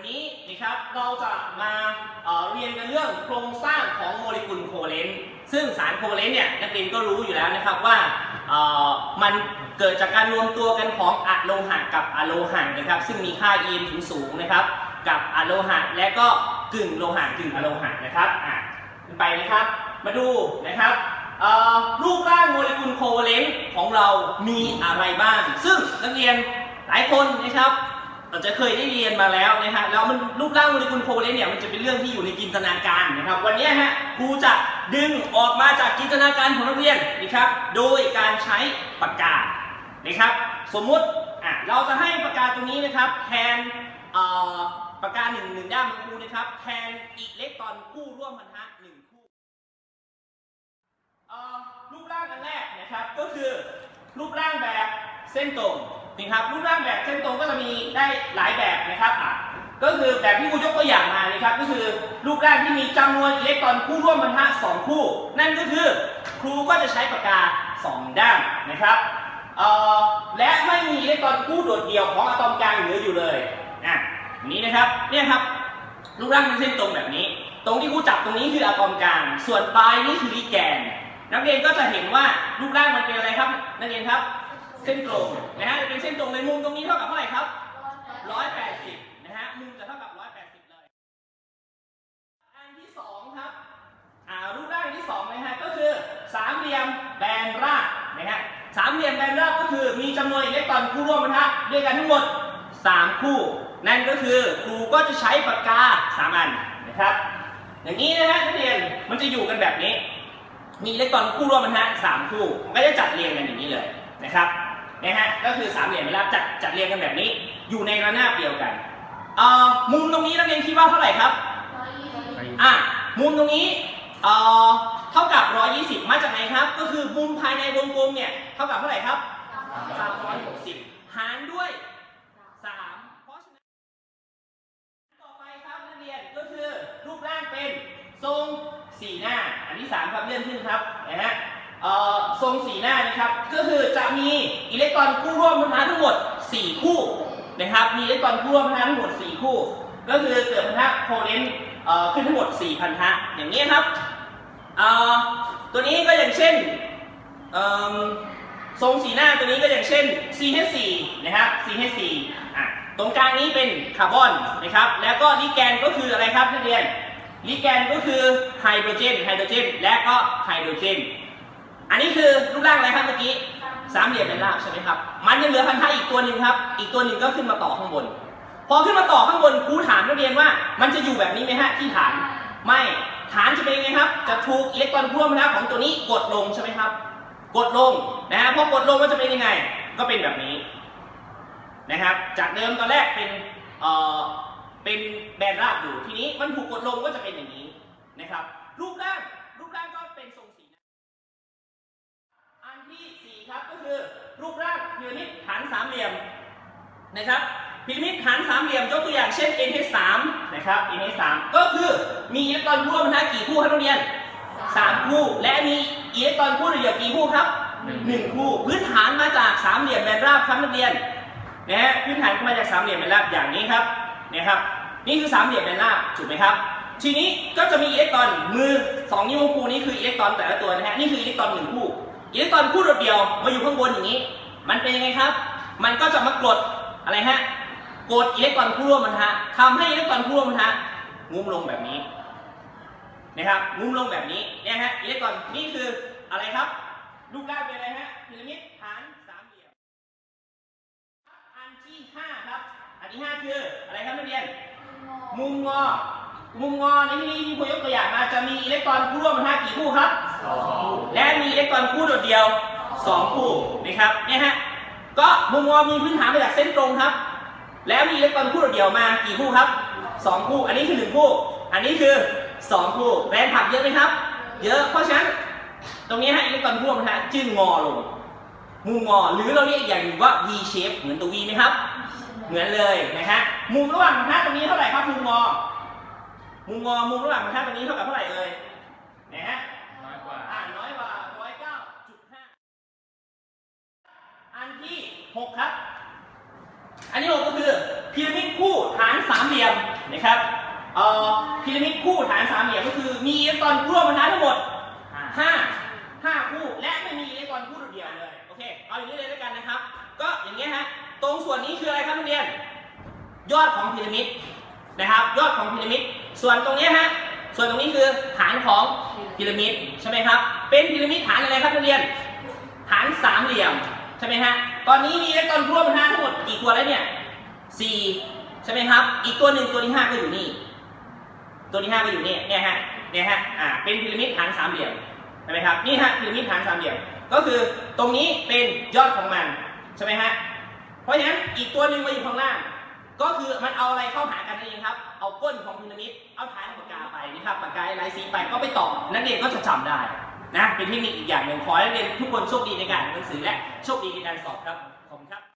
วันนี้นะครับเราจะมาเรียนกันเรื่องโครงสร้างของโมเลกุลโคเลนต์ซึ่งสารโคเลนต์เนี่ยนักเรียนก็รู้อยู่แล้วนะครับว่ามันเกิดจากการรวมตัวกันของอะโลหะกับอะโลหะนะครับ ซึ่งมีค่า EM ถึงสูงนะครับ กับอะโลหะและก็กึ่งโลหะกึ่งอะโลหะนะครับอะขึ้นไปนะครับ มาดูนะครับรูปร่างโมเลกุลโคเวาเลนต์ของเรามีอะไรบ้าง ซึ่งนักเรียนหลายคนนะครับ อาจจะเคยได้เรียนมาแล้วนะฮะแล้วมันรูปร่างโมเลกุลโคเลนเนี่ยมันจะเป็นเรื่องที่อยู่ในจินตนาการนะครับวันนี้ฮะครูจะดึงออกมาจากจินตนาการของนักเรียนนะครับโดยการใช้ปากกานะครับสมมุติอะเราจะให้ปากกาตรงนี้นะครับแทนเอ่อปากกาหนึ่งหนึ่งด้ามของครูนะครับแทนอิเล็กตรอนคู่ร่วมพันธะหนึ่งคู่เอ่อรูปร่างอันแรกนะครับก็คือรูปร่างแบบเส้นตรง นะครับรูปร่างแบบเส้นตรงก็จะมีได้หลายแบบนะครับอะก็คือแบบที่ครูยกตัวอย่างมานะครับ ก็คือรูปร่างที่มีจำนวนอิเล็กตรอนคู่ร่วมพันธะสองคู่ นั่นก็คือครูก็จะใช้ปากกาสองด้านนะครับเอ่อและไม่มีอิเล็กตรอนคู่โดดเดี่ยวของอะตอมกลางเหลืออยู่เลยอะนี้นะครับเนี่ยครับรูปร่างเป็นเส้นตรงแบบนี้ ตรงที่ครูจับตรงนี้คืออะตอมกลาง ส่วนปลายนี่คือลีแกน นักเรียนก็จะเห็นว่ารูปร่างมันเป็นอะไรครับ นักเรียนครับ เส้นตรงนะฮะจะเป็นเส้นตรงในมุมตรงนี้เท่ากับเท่าไหร่ครับ180นะฮะมุมจะเท่ากับ180เลยอันที่สองครับอ่ารูปร่างที่สองนะฮะก็คือสามเหลี่ยมแบนราบนะฮะสามเหลี่ยมแบนราบก็คือมีจำนวนอิเล็กตรอนคู่ร่วมพันธะด้วยกันทั้งหมด3คู่ นั่นก็คือครูก็จะใช้ปากกาสามอันนะครับ อย่างนี้นะฮะนักเรียนมันจะอยู่กันแบบนี้ มีอิเล็กตรอนคู่ร่วมพันธะสามคู่มันก็จะจัดเรียงกันอย่างนี้เลยนะครับ นะฮะก็คือสามเหลี่ยมเวลาจัดจัดเรียงกันแบบนี้ อยู่ในระนาบเดียวกันเอ่อมุมตรงนี้นักเรียนคิดว่าเท่าไหร่ครับอะมุมตรงนี้เอ่อเท่ากับ 120 มาจากไหนครับ ก็คือมุมภายในวงกลมเนี่ยเท่ากับเท่าไหร่ครับ360 หารด้วย 3 เพราะฉะนั้นต่อไปครับนักเรียนก็คือรูปร่างเป็นทรงสี่หน้า อันที่3ครับเลื่อนขึ้นครับนะฮะเอ่อ ทรงสี่หน้านะครับ ก็คือจะมีอิเล็กตรอนคู่ร่วมพันธะทั้งหมด 4 คู่นะครับ มีอิเล็กตรอนคู่ร่วมพันธะทั้งหมด 4 คู่ ก็คือเกิดพันธะโคเลนต์ขึ้นทั้งหมด 4 พันธะอย่างนี้ครับ ตัวนี้ก็อย่างเช่นทรงสีหน้าตัวนี้ก็อย่างเช่น CH4 นะครับ CH4 อะตรงกลางนี้เป็นคาร์บอนนะครับ แล้วก็ลิแกนก็คืออะไรครับนักเรียนลิแกนก็คือไฮโดรเจนไฮโดรเจน และก็ไฮโดรเจน อันนี้คือรูปร่างอะไรครับเมื่อกี้สามเหลี่ยมเป็นรากใช่ไหมครับ มันยังเหลือพันธะอีกตัวหนึ่งครับ อีกตัวหนึ่งก็ขึ้นมาต่อข้างบน พอขึ้นมาต่อข้างบนครูถามนักเรียนว่า มันจะอยู่แบบนี้ไหมฮะที่ฐาน ไม่ฐานจะเป็นยังไงครับ จะถูกอิเล็กตรอนร่วมนะของตัวนี้กดลงใช่ไหมครับ กดลงนะฮะพอกดลงมันจะเป็นยังไง ก็เป็นแบบนี้นะครับ จากเดิมตอนแรกเป็นเอ่อเป็นแบนราบอยู่ทีนี้มันถูกกดลงก็จะเป็นอย่างนี้นะครับ รูปร่าง รูปร่างก็เป็นทรงสีนะ อันที่สี่ครับก็คือ รูปร่างพีระมิดฐานสามเหลี่ยมนะครับพีระมิดฐานสามเหลี่ยมยกตัวอย่างเช่น NH3 นะครับ NH3 ก็คือมีอิเล็กตรอนคู่ร่วมพันธะกี่คู่ครับนักเรียนสามคู่ และมีอิเล็กตรอนคู่เดียวกี่คู่ครับหนึ่งคู่ พื้นฐานมาจากสามเหลี่ยมแบนราบครับนักเรียนนะฮะพื้นฐานมาจากสามเหลี่ยมแบนราบอย่างนี้ครับนะครับนี่คือสามเหลี่ยมแบนราบถูกไหมครับ ทีนี้ก็จะมีอิเล็กตรอนมือสองนิ้วของครูนี้คืออิเล็กตรอนแต่ละตัวนะฮะนี่คืออิเล็กตรอนหนึ่งคู่ อิเล็กตรอนคู่โดดเดียวมาอยู่ข้างบนอย่างนี้ มันเป็นยังไงครับ มันก็จะมากดอะไรฮะกดอิเล็กตรอนคู่ร่วมพันธะทำให้อิเล็กตรอนคู่ร่วมพันธะงุ้มลงแบบนี้นะครับงุ้มลงแบบนี้เนี่ยฮะอิเล็กตรอนนี่คืออะไรครับรูปร่างเป็นอะไรฮะพีระมิดฐานสามเหลี่ยมอันที่ห้าครับ อันที่ห้าคืออะไรครับนักเรียน มุมงอ มุมงอในที่นี้ที่ผมยกตัวอย่างมาจะมีอิเล็กตรอนคู่ร่วมพันธะกี่คู่ครับ และมีอิเล็กตรอนคู่โดดเดียว 2 คู่นะครับเนี่ยฮะก็มุมงอมีพื้นฐานมาจากเส้นตรงครับ แล้วมีอิเล็กตรอนคู่โดดเดียวมากี่คู่ครับ 2 คู่ อันนี้คือ 1 คู่ อันนี้คือ 2 คู่ แรงผลักเยอะไหมครับ เยอะเพราะฉะนั้นตรงนี้ฮะอิเล็กตรอนคู่มันฮะจึงงอลงมุมงอหรือเราเรียกอย่างหนึ่งว่า V shape เหมือนตัว V ไหมครับ เหมือนเลยนะฮะมุมระหว่างบรรทัดตรงนี้เท่าไหร่ครับมุมงอมุมงอมุมระหว่างบรรทัดตรงนี้เท่ากับเท่าไหร่เอ่ยนะฮะ น้อยกว่า อ่าน้อยกว่าร้อยเก้าจุดห้าอันที่ หกครับ อันที่หกก็คือพีระมิดคู่ฐานสามเหลี่ยมนะครับเอ่อพีระมิดคู่ฐานสามเหลี่ยมก็คือมีอิเล็กตรอนร่วมบนฐานทั้งหมดห้าห้าคู่และไม่มีอิเล็กตรอนคู่เดียวเลยโอเคเอาอย่างนี้เลยแล้วกันนะครับ ก็อย่างเงี้ยฮะตรงส่วนนี้คืออะไรครับนักเรียน ยอดของพีระมิดนะครับ ยอดของพีระมิดส่วนตรงเนี้ยฮะส่วนตรงนี้คือฐานของพีระมิดใช่ไหมครับ เป็นพีระมิดฐานอะไรครับนักเรียน ฐานสามเหลี่ยมใช่ไหมฮะ ตอนนี้มีอิเล็กตรอนร่วมบนฐานทั้งหมดกี่ตัวแล้วเนี่ยสี่ใช่ไหมครับ อีกตัวหนึ่งตัวที่ห้าก็อยู่นี่ ตัวที่ห้าก็อยู่นี่เนี่ยฮะเนี่ยฮะอ่าเป็นพีระมิดฐานสามเหลี่ยมใช่ไหมครับนี่ฮะพีระมิดฐานสามเหลี่ยมก็คือตรงนี้เป็นยอดของมันใช่ไหมฮะเพราะฉะนั้นอีกตัวหนึ่งมาอยู่ข้างล่าง ก็คือมันเอาอะไรเข้าหากันนั่นเองครับ เอาก้นของพีระมิดเอาฐานปากกาไปนะครับปากกาลายสีไปก็ไปต่อนักเรียนก็จะจำได้ นะเป็นเทคนิคอีกอย่างหนึ่งขอให้นักเรียนทุกคนโชคดีในการอ่านหนังสือและโชคดีในการสอบครับขอบคุณครับ